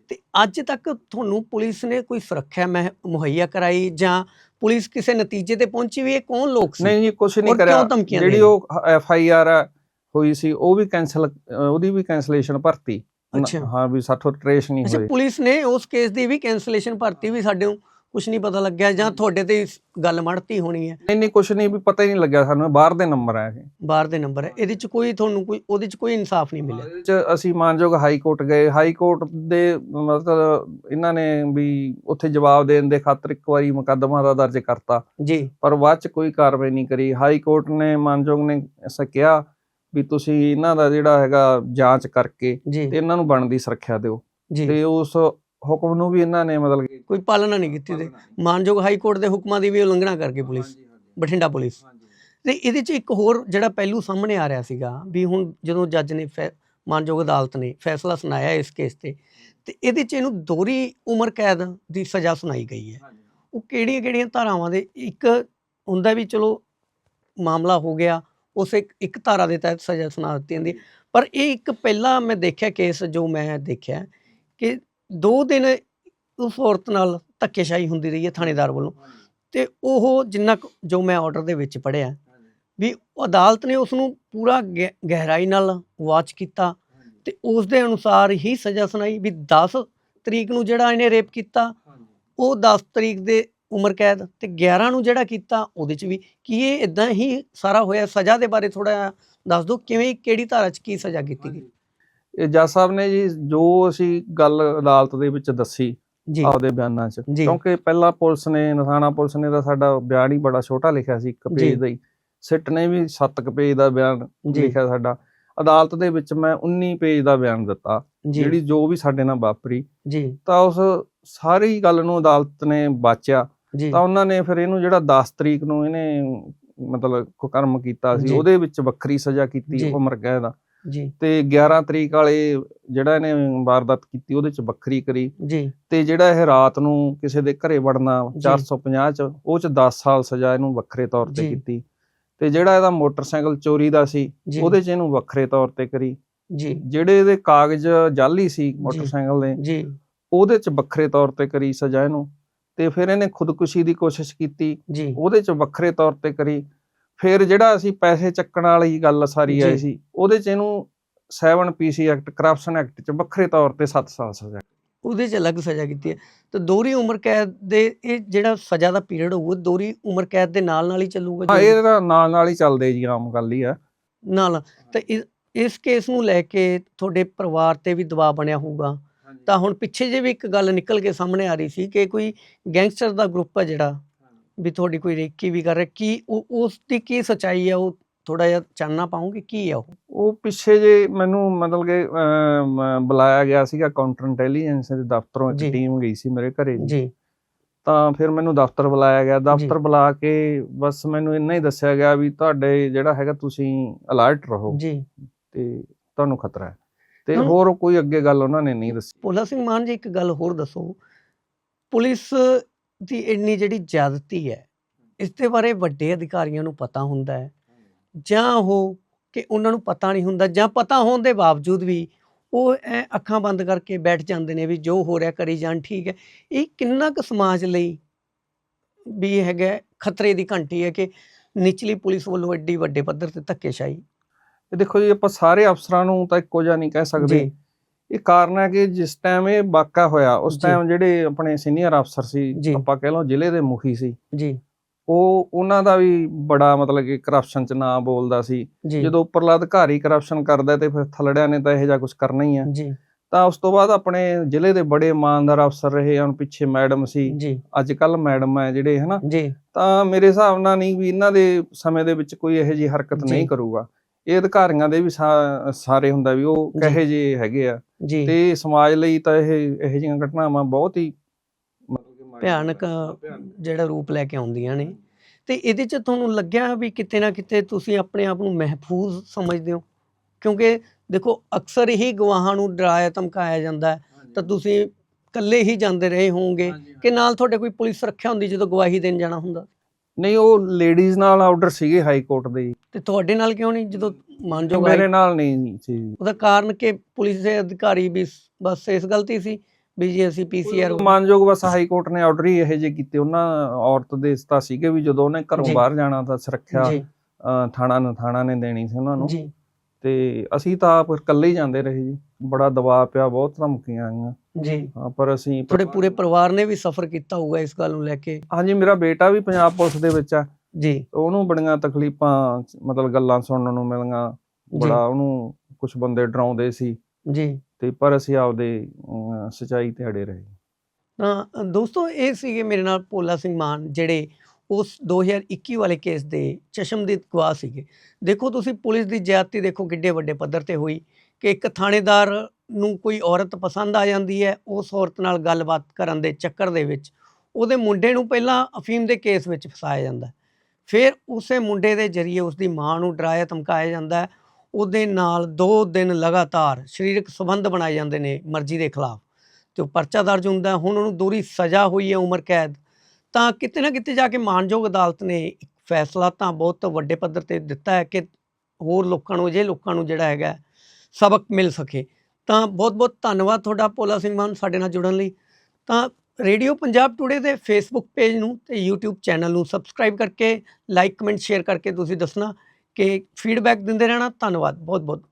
ਤੇ ਅੱਜ ਤੱਕ ਤੁਹਾਨੂੰ ਪੁਲਿਸ ਨੇ ਕੋਈ ਸੁਰੱਖਿਆ ਮਹਿ- ਮੁਹੱਈਆ ਕਰਾਈ ਜਾਂ ਪੁਲਿਸ ਕਿਸੇ ਨਤੀਜੇ ਤੇ ਪਹੁੰਚੀ ਵੀ ਇਹ ਕੌਣ ਲੋਕ ਸੀ? ਨਹੀਂ ਜੀ ਕੁਝ ਨਹੀਂ ਕਰਿਆ। ਜਿਹੜੀ? ਉਹ ਐਫ ਆਈ ਆਰ ਹੋਈ ਸੀ ਉਹ ਵੀ ਕੈਨਸਲ ਉਹਦੀ ਵੀ ਕੈਂਸਲੇਸ਼ਨ ਭਰਤੀ। ਅੱਛਾ। ਹਾਂ ਵੀ ਸਾਥੋਂ ਟ੍ਰੇਸ ਨਹੀਂ ਅੱਛਾ ਹੋਏ। ਪੁਲਿਸ ਨੇ ਉਸ ਕੇਸ ਦੀ ਵੀ ਕੈਂਸਲੇਸ਼ਨ ਭਰਤੀ ਵੀ ਸਾਡੇ ਨੂੰ ਕੁਝ ਨਹੀਂ ਪਤਾ ਲੱਗਿਆ ਜਾਂ ਤੁਹਾਡੇ ਤੇ ਗੱਲ ਮੜਤੀ ਹੋਣੀ ਹੈ। ਨਹੀਂ ਨਹੀਂ ਕੁਝ ਨਹੀਂ ਵੀ ਪਤਾ ਹੀ ਨਹੀਂ ਲੱਗਿਆ ਸਾਨੂੰ ਬਾਹਰ ਦੇ ਨੰਬਰ ਆ ਇਹ। ਬਾਹਰ ਦੇ ਨੰਬਰ ਹੈ ਇਹਦੇ ਚ ਕੋਈ ਤੁਹਾਨੂੰ ਕੋਈ ਉਹਦੇ ਚ ਕੋਈ ਇਨਸਾਫ ਨਹੀਂ ਮਿਲਿਆ। ਇਹਦੇ ਚ ਅਸੀਂ ਮਾਨਯੋਗ ਹਾਈ ਕੋਰਟ ਗਏ। ਹਾਈ ਕੋਰਟ ਦੇ ਮਤਲਬ ਇਹਨਾਂ ਨੇ ਵੀ ਉੱਥੇ ਜਵਾਬ ਦੇਣ ਦੇ ਖਾਤਰ ਇੱਕ ਵਾਰੀ ਮੁਕੱਦਮਾ ਦਾ ਦਰਜ ਕਰਤਾ। ਜੀ। ਪਰ ਬਾਅਦ ਚ ਕੋਈ ਕਾਰਵਾਈ ਨਹੀਂ ਕਰੀ। ਹਾਈ ਕੋਰਟ ਨੇ ਮਾਨਯੋਗ ਨੇ ਐਸਾ ਕਿਹਾ ਵੀ ਤੁਸੀਂ ਇਹਨਾਂ ਦਾ ਜਿਹੜਾ ਹੈਗਾ ਜਾਂਚ ਕਰਕੇ ਜੀ। ਤੇ ਇਹਨਾਂ ਨੂੰ ਬਣਦੀ ਸੁਰੱਖਿਆ ਦਿਓ। ਜੀ। ਤੇ ਉਸ ਹੁਕਮ ਨੂੰ ਵੀ ਇਹਨਾਂ ਨੇ ਮਤਲਬ ਕਿ ਕੋਈ ਪਾਲਣਾ ਨਹੀਂ ਕੀਤੀ ਤੇ ਮਾਨਯੋਗ ਹਾਈ ਕੋਰਟ ਦੇ ਹੁਕਮਾਂ ਦੀ ਵੀ ਉਲੰਘਣਾ ਕਰਕੇ ਪੁਲਿਸ। ਬਠਿੰਡਾ ਪੁਲਿਸ। ਤੇ ਇਹਦੇ ਚ ਇੱਕ ਹੋਰ ਜਿਹੜਾ ਪਹਿਲੂ ਸਾਹਮਣੇ ਆ ਰਿਹਾ ਸੀਗਾ ਵੀ ਹੁਣ ਜਦੋਂ ਜੱਜ ਨੇ ਮਾਨਯੋਗ ਅਦਾਲਤ ਨੇ ਫੈਸਲਾ ਸੁਣਾਇਆ ਇਸ ਕੇਸ ਤੇ ਤੇ ਇਹਦੇ ਚ ਇਹਨੂੰ ਦੋਹਰੀ ਉਮਰ ਕੈਦ ਦੀ ਸਜ਼ਾ ਸੁਣਾਈ ਗਈ ਹੈ। ਉਹ ਕਿਹੜੀਆਂ ਕਿਹੜੀਆਂ ਧਾਰਾਵਾਂ ਦੇ ਇੱਕ ਹੁੰਦਾ ਵੀ ਚਲੋ ਮਾਮਲਾ ਹੋ ਗਿਆ ਉਸ ਇੱਕ ਇੱਕ ਧਾਰਾ ਦੇ ਤਹਿਤ ਸਜ਼ਾ ਸੁਣਾ ਦਿੱਤੀ ਜਾਂਦੀ। ਪਰ ਇਹ ਇੱਕ ਪਹਿਲਾ ਮੈਂ ਦੇਖਿਆ ਕੇਸ ਜੋ ਮੈਂ ਦੇਖਿਆ ਕਿ ਦੋ ਦਿਨ ਉਸ ਔਰਤ ਨਾਲ ਧੱਕੇਸ਼ਾਹੀ ਹੁੰਦੀ ਰਹੀ ਹੈ ਥਾਣੇਦਾਰ ਵੱਲੋਂ। ਤੇ ਉਹ ਜਿੰਨਾ ਕੁ ਜੋ ਮੈਂ ਆਰਡਰ ਦੇ ਵਿੱਚ ਪੜਿਆ ਵੀ ਅਦਾਲਤ ਨੇ ਉਸ ਨੂੰ ਪੂਰਾ ਗਹਿ- ਗਹਿਰਾਈ ਨਾਲ ਵਾਚ ਕੀਤਾ ਤੇ ਉਸ ਦੇ ਅਨੁਸਾਰ ਹੀ ਸਜ਼ਾ ਸੁਣਾਈ ਵੀ 10 ਤਰੀਕ ਨੂੰ ਜਿਹੜਾ ਇਹਨੇ ਰੇਪ ਕੀਤਾ, ਉਹ 10 ਤਰੀਕ ਦੇ ਉਮਰ ਕੈਦ ਤੇ 11 ਨੂੰ ਜਿਹੜਾ ਕੀਤਾ, ਉਹਦੇ ਚ ਵੀ ਕੀ ਇਹ ਇਦਾਂ ਹੀ ਸਾਰਾ ਹੋਇਆ? ਸਜ਼ਾ ਦੇ ਬਾਰੇ ਥੋੜਾ ਦੱਸ ਦਿਓ, ਕਿਵੇਂ, ਕਿਹੜੀ ਧਾਰਾ ਚ ਕੀ ਸਜ਼ਾ ਕੀਤੀ ਗਈ? ਇਹ ਜੱਜ ਸਾਹਿਬ ਨੇ ਜੀ ਜੋ ਅਸੀਂ ਗੱਲ ਅਦਾਲਤ ਦੇ ਵਿੱਚ ਦੱਸੀ ਜੀ। ਆਪਦੇ ਬਿਆਨਾਂ 'ਚ। ਕਿਉਂਕਿ ਪਹਿਲਾਂ ਪੁਲਿਸ ਨੇ ਨਥਾਣਾ ਪੁਲਿਸ ਨੇ ਤਾਂ ਸਾਡਾ ਬਿਆਨ ਹੀ ਬੜਾ ਛੋਟਾ ਲਿਖਿਆ ਸੀ ਇੱਕ। ਪੇਜ ਦਾ ਹੀ। ਸਿੱਟ ਨੇ ਵੀ 7 ਪੇਜ ਦਾ ਬਿਆਨ ਲਿਖਿਆ ਸਾਡਾ। ਅਦਾਲਤ ਦੇ ਵਿੱਚ ਮੈਂ 19 ਪੇਜ ਦਾ ਬਿਆਨ ਦਿੱਤਾ ਜਿਹੜੀ ਜੋ ਵੀ ਸਾਡੇ ਨਾਲ ਵਾਪਰੀ। ਜੀ। ਤਾਂ ਉਸ ਸਾਰੀ ਗੱਲ ਨੂੰ ਅਦਾਲਤ ਨੇ ਬਾਚਿਆ। ਤਾਂ ਉਹਨਾਂ ਨੇ ਫਿਰ ਇਹਨੂੰ ਜਿਹੜਾ 10 ਤਰੀਕ ਨੂੰ ਇਹਨੇ ਮਤਲਬ ਕੁਕਰਮ ਕੀਤਾ ਸੀ। ਉਹਦੇ ਵਿੱਚ ਵੱਖਰੀ ਸਜ਼ਾ। ਕੀਤੀ ਉਮਰ ਕੈਦ ਦਾ। ਜੀ। ਤੇ 11 ਤਰੀਕ ਵਾਲੇ ਜਿਹੜਾ ਇਹਨੇ ਵਾਰਦਾਤ ਕੀਤੀ ਉਹਦੇ ਚ ਵੱਖਰੀ ਕਰੀ। ਜੀ। ਤੇ ਜਿਹੜਾ ਇਹ ਰਾਤ ਨੂੰ ਕਿਸੇ ਦੇ ਘਰੇ ਵੜਨਾ ਜੀ। 450 ਚ ਉਹ ਚ 10 ਸਾਲ ਸਜ਼ਾ ਇਹਨੂੰ ਵੱਖਰੇ ਤੌਰ ਤੇ। ਕੀਤੀ। ਤੇ ਜਿਹੜਾ ਇਹਦਾ ਮੋਟਰਸਾਈਕਲ ਚੋਰੀ ਦਾ ਸੀ ਉਹਦੇ ਚ ਇਹਨੂੰ ਵੱਖਰੇ ਤੌਰ ਤੇ ਕਰੀ। ਜੀ। ਜਿਹੜੇ ਇਹਦੇ ਕਾਗਜ਼ ਜਾਲੀ ਸੀ ਮੋਟਰਸਾਈਕਲ ਦੇ ਜੀ। ਉਹਦੇ ਚ ਵੱਖਰੇ ਤੌਰ ਤੇ ਕਰੀ ਸਜ਼ਾ ਇਹਨੂੰ। ਤੇ ਫਿਰ ਇਹਨੇ ਖੁਦਕੁਸ਼ੀ ਦੀ ਕੋਸ਼ਿਸ਼ ਕੀਤੀ। ਜੀ। ਉਹਦੇ ਚ ਵੱਖਰੇ ਤੌਰ ਤੇ ਕਰੀ। ਫਿਰ ਜਿਹੜਾ ਅਸੀਂ ਪੈਸੇ ਚੱਕਣ ਵਾਲੀ ਗੱਲ ਸਾਰੀ ਆਈ। ਸੀ ਉਹਦੇ ਚ ਇਹਨੂੰ 7 ਪੀਸੀ ਐਕਟ ਕਰਪਸ਼ਨ ਐਕਟ ਚ ਵੱਖਰੇ ਤੌਰ ਤੇ 7 ਸਾਲ ਸਜ਼ਾ। ਉਹਦੇ 'ਚ ਅਲੱਗ ਸਜ਼ਾ ਕੀਤੀ ਹੈ। ਤੇ ਦੋਹਰੀ ਉਮਰ ਕੈਦ ਦੇ ਇਹ ਜਿਹੜਾ ਸਜ਼ਾ ਦਾ ਪੀਰੀਅਡ ਹੋਊਗਾ ਦੋਹਰੀ ਉਮਰ ਕੈਦ ਦੇ ਨਾਲ ਨਾਲ ਹੀ ਚੱਲੂਗਾ ਹਾਂ ਜੀ? ਇਹਦਾ ਨਾਲ ਨਾਲ ਹੀ ਚੱਲਦੇ ਜੀ ਆਮ ਗੱਲ ਹੀ ਆ। ਨਾਲ ਤੇ ਇਸ ਕੇਸ ਨੂੰ ਲੈ ਕੇ ਤੁਹਾਡੇ ਪਰਿਵਾਰ ਤੇ ਵੀ ਦਬਾਅ ਬਣਿਆ ਹੋਊਗਾ। ਤਾਂ ਹੁਣ ਪਿੱਛੇ ਜੇ ਵੀ ਇੱਕ ਗੱਲ ਨਿਕਲ ਕੇ ਸਾਹਮਣੇ ਆ ਰਹੀ ਸੀ ਕਿ ਕੋਈ ਗੈਂਗਸਟਰ ਦਾ ਗਰੁੱਪ ਹੈ ਜਿਹੜਾ ਵੀ ਤੁਹਾਡੀ ਕੋਈ ਰੇਕੀ ਵੀ ਕਰ ਰਿਹਾ ਕੀ ਉਹ ਉਸ ਦੀ ਕੀ ਸਚਾਈ ਹੈ ਉਹ ਥੋੜਾ ਜਿਹਾ ਚਾਨਣਾ ਪਾਉਂਗੇ ਕੀ ਹੈ ਉਹ? ਉਹ ਪਿੱਛੇ ਜੇ ਮੈਨੂੰ ਮਤਲਬ ਕਿ ਬੁਲਾਇਆ ਗਿਆ ਸੀਗਾ ਕਾਊਂਟਰ ਇੰਟੈਲੀਜੈਂਸ ਦੇ ਦਫ਼ਤਰੋਂ। ਇੱਕ ਟੀਮ ਗਈ ਸੀ ਮੇਰੇ ਘਰੇ ਜੀ। ਤਾਂ ਫਿਰ ਮੈਨੂੰ ਦਫ਼ਤਰ ਬੁਲਾਇਆ ਗਿਆ ਦਫ਼ਤਰ ਬੁਲਾ ਕੇ ਬਸ ਮੈਨੂੰ ਇੰਨਾ ਹੀ ਦੱਸਿਆ ਗਿਆ ਵੀ ਤੁਹਾਡੇ ਜਿਹੜਾ ਹੈਗਾ ਤੁਸੀਂ ਅਲਰਟ ਰਹੋ। ਜੀ। ਤੇ ਤੁਹਾਨੂੰ ਖਤਰਾ ਹੈ। ਤੇ ਹੋਰ ਕੋਈ ਅੱਗੇ ਗੱਲ ਉਹਨਾਂ ਨੇ ਨਹੀਂ ਦੱਸੀ। ਭੋਲਾ ਸਿੰਘ ਮਾਨ ਜੀ ਇੱਕ ਗੱਲ ਹੋਰ ਦੱਸੋ। ਪੁਲਿਸ ਦੀ ਇੰਨੀ ਜਿਹੜੀ ਜ਼ਿਆਦਤੀ ਹੈ ਇਸ ਦੇ ਬਾਰੇ ਵੱਡੇ ਅਧਿਕਾਰੀਆਂ ਨੂੰ ਪਤਾ ਹੁੰਦਾ ਹੈ। ਜਾਂ ਉਹ ਕਿ ਉਹਨਾਂ ਨੂੰ ਪਤਾ ਨਹੀਂ ਹੁੰਦਾ ਜਾਂ ਪਤਾ ਹੋਣ ਦੇ ਬਾਵਜੂਦ ਵੀ ਉਹ ਐ ਅੱਖਾਂ ਬੰਦ ਕਰਕੇ ਬੈਠ ਜਾਂਦੇ ਨੇ ਵੀ ਜੋ ਹੋ ਰਿਹਾ ਕਰੀ ਜਾਣ ਠੀਕ ਹੈ। ਇਹ ਕਿੰਨਾ ਕੁ ਸਮਾਜ ਲਈ ਵੀ ਹੈਗਾ ਖਤਰੇ ਦੀ ਘੰਟੀ ਹੈ ਕਿ ਨਿਚਲੀ ਪੁਲਿਸ ਵੱਲੋਂ ਐਡੀ ਵੱਡੇ ਪੱਧਰ ਤੇ ਧੱਕੇਸ਼ਾਹੀ? ਇਹ ਦੇਖੋ ਜੀ ਆਪਾਂ ਸਾਰੇ ਅਫਸਰਾਂ ਨੂੰ ਤਾਂ ਇੱਕੋ ਜਿਹਾ ਨਹੀਂ ਕਹਿ ਸਕਦੇ। ਇਹ ਕਾਰਨ ਹੈ ਕਿ ਜਿਸ ਟਾਈਮ ਇਹ ਵਾਕਾ ਹੋਇਆ ਉਸ ਜੀ। ਟਾਈਮ ਜਿਹੜੇ ਆਪਣੇ ਸੀਨੀਅਰ ਅਫਸਰ ਸੀ ਜੀ। ਆਪਾਂ ਕਹਿ ਲਓ ਜ਼ਿਲ੍ਹੇ ਦੇ ਮੁਖੀ ਸੀ। ਜੀ। ਉਹ ਉਹਨਾਂ ਦਾ ਵੀ ਬੜਾ ਮਤਲਬ ਕਿ ਕਰਪਸ਼ਨ ਚ ਨਾਂ ਬੋਲਦਾ ਸੀ। ਜੀ। ਜਦੋਂ ਉੱਪਰਲਾ ਅਧਿਕਾਰੀ ਕਰਪਸ਼ਨ ਕਰਦਾ ਤੇ ਫਿਰ ਥੱਲੜਿਆਂ ਨੇ ਤਾਂ ਇਹੋ ਜਿਹਾ ਕੁਝ ਕਰਨਾ ਹੀ ਹੈ ਜੀ। ਤਾਂ ਉਸ ਤੋਂ ਬਾਅਦ ਆਪਣੇ ਜ਼ਿਲ੍ਹੇ ਦੇ ਬੜੇ ਇਮਾਨਦਾਰ ਅਫਸਰ ਰਹੇ ਹਨ ਪਿੱਛੇ ਮੈਡਮ ਸੀ। ਜੀ। ਅੱਜ ਕੱਲ ਮੈਡਮ ਹੈ ਜਿਹੜੇ ਹਨਾ? ਜੀ। ਤਾਂ ਮੇਰੇ ਹਿਸਾਬ ਨਾਲ ਨਹੀਂ ਵੀ ਇਹਨਾਂ ਦੇ ਸਮੇਂ ਦੇ ਵਿੱਚ ਕੋਈ ਇਹੋ ਜਿਹੀ ਹਰਕਤ ਜੀ। ਨਹੀਂ ਕਰੂਗਾ। ਇਹ ਅਧਿਕਾਰੀਆਂ ਦੇ ਵੀ ਸਾਰੇ ਹੁੰਦਾ ਵੀ ਉਹ ਜੀ। ਕਹੇ ਜੇ ਹੈਗੇ ਆ। ਜੀ। ਤੇ ਸਮਾਜ ਲਈ ਤਾਂ ਇਹ ਇਹੋ ਜਿਹੀਆਂ ਘਟਨਾਵਾਂ ਬਹੁਤ ਹੀ ਭਿਆਨਕ। ਜਿਹੜਾ ਰੂਪ ਲੈ ਕੇ ਆਉਂਦੀਆਂ ਨੇ। ਤੇ ਇਹਦੇ ਚ ਤੁਹਾਨੂੰ ਲੱਗਿਆ ਵੀ ਕਿਤੇ ਨਾ ਕਿਤੇ ਤੁਸੀਂ ਆਪਣੇ ਆਪ ਨੂੰ ਮਹਿਫੂਜ਼ ਸਮਝਦੇ ਹੋ? ਕਿਉਂਕਿ ਦੇਖੋ ਅਕਸਰ ਹੀ ਗਵਾਹਾਂ ਨੂੰ ਡਰਾਇਆ ਧਮਕਾਇਆ ਜਾਂਦਾ ਹੈ। ਤਾਂ ਤੁਸੀਂ ਇਕੱਲੇ ਹੀ ਜਾਂਦੇ ਰਹੇ ਹੋਵੋਗੇ ਕਿ ਨਾਲ ਤੁਹਾਡੇ ਕੋਈ ਪੁਲਿਸ ਸੁਰੱਖਿਆ ਹੁੰਦੀ ਜਦੋਂ ਗਵਾਹੀ ਦੇਣ ਜਾਣਾ ਹੁੰਦਾ ਨਹੀਂ ਉਹ ਲੇਡੀਜ਼ ਨਾਲ ਆਰਡਰ ਸੀਗੇ ਹਾਈ ਕੋਰਟ ਦੇ ਤੇ ਤੁਹਾਡੇ ਨਾਲ ਕਿਉਂ ਨਹੀਂ ਜਦੋਂ ਮੰਨਜੋ ਮੇਰੇ ਨਾਲ ਨਹੀਂ ਸੀ। ਉਹਦਾ ਕਾਰਨ ਕਿ ਪੁਲਿਸ ਦੇ ਅਧਿਕਾਰੀ ਵੀ ਬਸ ਇਸ ਗਲਤੀ ਸੀ? ਵੀ ਜੇ ਅਸੀਂ ਪੀਸੀਆਰ ਮਾਨਯੋਗ ਬਸ ਹਾਈ ਕੋਰਟ ਨੇ ਆਰਡਰ ਹੀ ਇਹੋ ਜਿਹੇ ਕੀਤੇ। ਉਹਨਾਂ ਔਰਤ ਦੇ ਤਾਂ ਸੀਗੇ ਵੀ ਜਦੋਂ ਉਹਨੇ ਘਰੋਂ ਜੀ। ਬਾਹਰ ਜਾਣਾ ਤਾਂ ਸੁਰੱਖਿਆ ਜੀ। ਥਾਣਾ ਨਾ ਥਾਣਾ ਨੇ ਦੇਣੀ ਸੀ ਉਹਨਾਂ ਨੂੰ। ਜੀ। ਤੇ ਅਸੀਂ ਤਾਂ ਆਪ ਇਕੱਲੇ ਹੀ ਜਾਂਦੇ ਰਹੇ ਜੀ। ਬੜਾ ਦਬਾਅ ਪਿਆ ਬਹੁਤ ਧਮਕੀਆਂ ਆਈਆਂ। ਜੀ। ਹਾਂ, ਪਰ ਅਸੀਂ ਤੁਹਾਡੇ ਪੂਰੇ ਪਰਿਵਾਰ ਨੇ ਵੀ ਸਫਰ ਕੀਤਾ ਹੋਊਗਾ ਇਸ ਗੱਲ ਨੂੰ ਲੈ ਕੇ? ਹਾਂਜੀ ਮੇਰਾ ਬੇਟਾ ਵੀ ਪੰਜਾਬ ਪੁਲਿਸ ਦੇ ਵਿੱਚ ਆ। ਜੀ। ਉਹਨੂੰ ਬੜੀਆਂ ਤਕਲੀਫਾਂ ਮਤਲਬ ਗੱਲਾਂ ਸੁਣਨ ਨੂੰ ਮਿਲੀਆਂ। ਬੜਾ ਉਹਨੂੰ ਕੁਝ ਬੰਦੇ ਡਰਾਉਂਦੇ ਸੀ। ਜੀ। ਤੇ ਪਰ ਅਸੀਂ ਆਪਦੇ ਸੱਚਾਈ ਤੇ ਅੜੇ ਰਹੇ। ਤਾਂ ਦੋਸਤੋ ਇਹ ਸੀਗੇ ਮੇਰੇ ਨਾਲ ਭੋਲਾ ਸਿੰਘ ਮਾਨ ਜਿਹੜੇ ਉਸ 2021 ਵਾਲੇ ਕੇਸ ਦੇ ਚਸ਼ਮਦੀਦ ਗਵਾਹ ਸੀਗੇ। ਦੇਖੋ ਤੁਸੀਂ ਪੁਲਿਸ ਦੀ ਜ਼ਿਆਦਤੀ ਦੇਖੋ ਕਿੱਡੇ ਵੱਡੇ ਪੱਧਰ ਤੇ ਹੋਈ ਕਿ ਇੱਕ ਥਾਣੇਦਾਰ ਨੂੰ ਕੋਈ ਔਰਤ ਪਸੰਦ ਆ ਜਾਂਦੀ ਹੈ, ਉਸ ਔਰਤ ਨਾਲ ਗੱਲਬਾਤ ਕਰਨ ਦੇ ਚੱਕਰ ਦੇ ਵਿੱਚ ਉਹਦੇ ਮੁੰਡੇ ਨੂੰ ਪਹਿਲਾਂ ਅਫੀਮ ਦੇ ਕੇਸ ਵਿੱਚ ਫਸਾਇਆ ਜਾਂਦਾ ਫਿਰ ਉਸੇ ਮੁੰਡੇ ਦੇ ਜ਼ਰੀਏ ਉਸ ਦੀ ਮਾਂ ਨੂੰ ਡਰਾਇਆ, ਧਮਕਾਇਆ ਜਾਂਦਾ ਉਹਦੇ ਨਾਲ 2 ਦਿਨ ਲਗਾਤਾਰ ਸਰੀਰਕ ਸੰਬੰਧ ਬਣਾਏ ਜਾਂਦੇ ਨੇ ਮਰਜ਼ੀ ਦੇ ਖਿਲਾਫ। ਤੇ ਉਹ ਪਰਚਾ ਦਰਜ ਹੁੰਦਾ ਹੁਣ ਉਹਨੂੰ ਦੂਰੀ ਸਜ਼ਾ ਹੋਈ ਹੈ ਉਮਰ ਕੈਦ। ਤਾਂ ਕਿਤੇ ਨਾ ਕਿਤੇ ਜਾ ਕੇ ਮਾਨਯੋਗ ਅਦਾਲਤ ਨੇ ਇੱਕ ਫੈਸਲਾ ਤਾਂ ਬਹੁਤ ਵੱਡੇ ਪੱਧਰ ਤੇ ਦਿੱਤਾ ਹੈ ਕਿ ਹੋਰ ਲੋਕਾਂ ਨੂੰ ਜੇ ਲੋਕਾਂ ਨੂੰ ਜਿਹੜਾ ਹੈਗਾ ਸਬਕ ਮਿਲ ਸਕੇ। ਤਾਂ ਬਹੁਤ ਬਹੁਤ ਧੰਨਵਾਦ ਤੁਹਾਡਾ ਭੋਲਾ ਸਿੰਘ ਮਾਨ ਸਾਡੇ ਨਾਲ ਜੁੜਨ ਲਈ। ਤਾਂ ਰੇਡੀਓ ਪੰਜਾਬ ਟੁਡੇ ਦੇ ਫੇਸਬੁੱਕ ਪੇਜ ਨੂੰ ਤੇ YouTube ਚੈਨਲ ਨੂੰ ਸਬਸਕ੍ਰਾਈਬ ਕਰਕੇ ਲਾਈਕ, ਕਮੈਂਟ, ਸ਼ੇਅਰ ਕਰਕੇ ਤੁਸੀਂ ਦੱਸਣਾ ਕਿ ਫੀਡਬੈਕ ਦਿੰਦੇ ਰਹਿਣਾ। ਧੰਨਵਾਦ ਬਹੁਤ ਬਹੁਤ